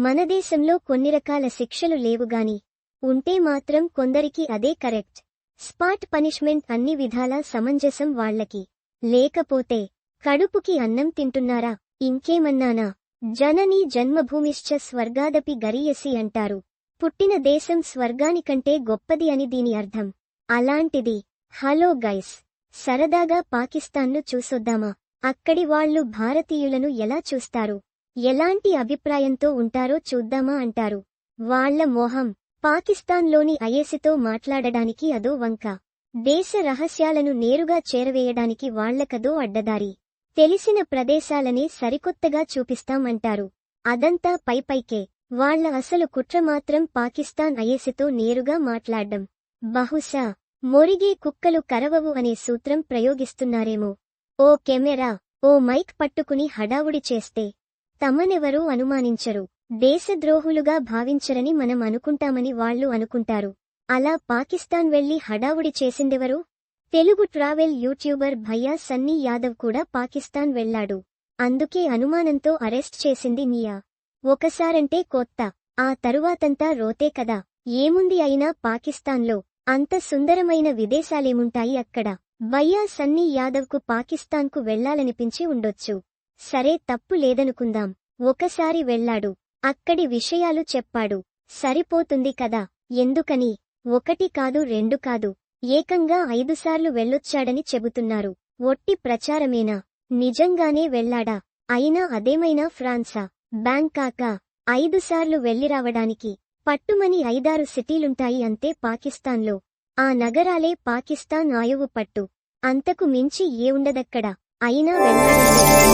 మన దేశంలో కొన్ని రకాల శిక్షలు లేవుగాని ఉంటే మాత్రం కొందరికి అదే కరెక్ట్. స్పాట్ పనిష్మెంట్ అన్ని విధాలా సమంజసం వాళ్ళకి. లేకపోతే కడుపుకి అన్నం తింటున్నారా? ఇంకేమన్నానా? జననీ జన్మభూమిశ్చ స్వర్గాదపి గరీయసి అంటారు. పుట్టిన దేశం స్వర్గానికంటే గొప్పది అని దీని అర్థం. అలాంటిది హలో గైస్ సరదాగా పాకిస్తాన్ను చూసొద్దామా? అక్కడి వాళ్ళు భారతీయులను ఎలా చూస్తారు? ఎలాంటి అభిప్రాయంతో ఉంటారో చూద్దామా అంటారు. వాళ్ళ మోహం. పాకిస్తాన్లోని ఐఎస్తో మాట్లాడడానికి అదో వంక. దేశ రహస్యాలను నేరుగా చేరవేయడానికి వాళ్ళకదో అడ్డదారి. తెలిసిన ప్రదేశాలనే సరికొత్తగా చూపిస్తామంటారు. అదంతా పైపైకే వాళ్ళ అసలు కుట్ర మాత్రం పాకిస్తాన్ ఐఎస్తో నేరుగా మాట్లాడ్డం. బహుశా మొరిగే కుక్కలు కరవవు అనే సూత్రం ప్రయోగిస్తున్నారేమో. ఓ కెమెరా ఓ మైక్ పట్టుకుని హడావుడి చేస్తే. తమనెవరూ అనుమానించరు. దేశద్రోహులుగా భావించరని మనం అనుకుంటామని వాళ్ళు అనుకుంటారు. అలా పాకిస్తాన్ వెళ్ళి హడావుడి చేసిందెవరు? తెలుగు ట్రావెల్ యూట్యూబర్ భయ్యా సన్నీ యాదవ్ కూడా పాకిస్తాన్ వెళ్ళాడు అందుకే అనుమానంతో అరెస్ట్ చేసింది నియా ఒకసారంటే కొత్త. ఆ తరువాతంతా రోతే కదా. ఏముంది అయినా పాకిస్తాన్లో అంత సుందరమైన విదేశాలేముంటాయి అక్కడ? భయ్యా సన్నీ యాదవ్కు పాకిస్తాన్కు వెళ్ళాలనిపించి ఉండొచ్చు. సరే తప్పు లేదనుకుందాం. ఒకసారి వెళ్ళాడు అక్కడి విషయాలు చెప్పాడు. సరిపోతుంది కదా. ఎందుకని? ఒకటి కాదు రెండు కాదు. ఏకంగా ఐదుసార్లు వెళ్ళొచ్చాడని చెబుతున్నారు. ఒట్టి ప్రచారమేనా? నిజంగానే వెళ్ళాడా అయినా అదేమైనా ఫ్రాన్సా? బ్యాంకాకా? ఐదుసార్లు వెళ్ళిరావడానికి పట్టుమని ఐదారు సిటీలుంటాయి అంతే పాకిస్తాన్లో. ఆ నగరాలే పాకిస్తాన్ ఆయువు పట్టు. అంతకు మించి ఏ ఉండదక్కడ. అయినా వెళ్ళాడంటే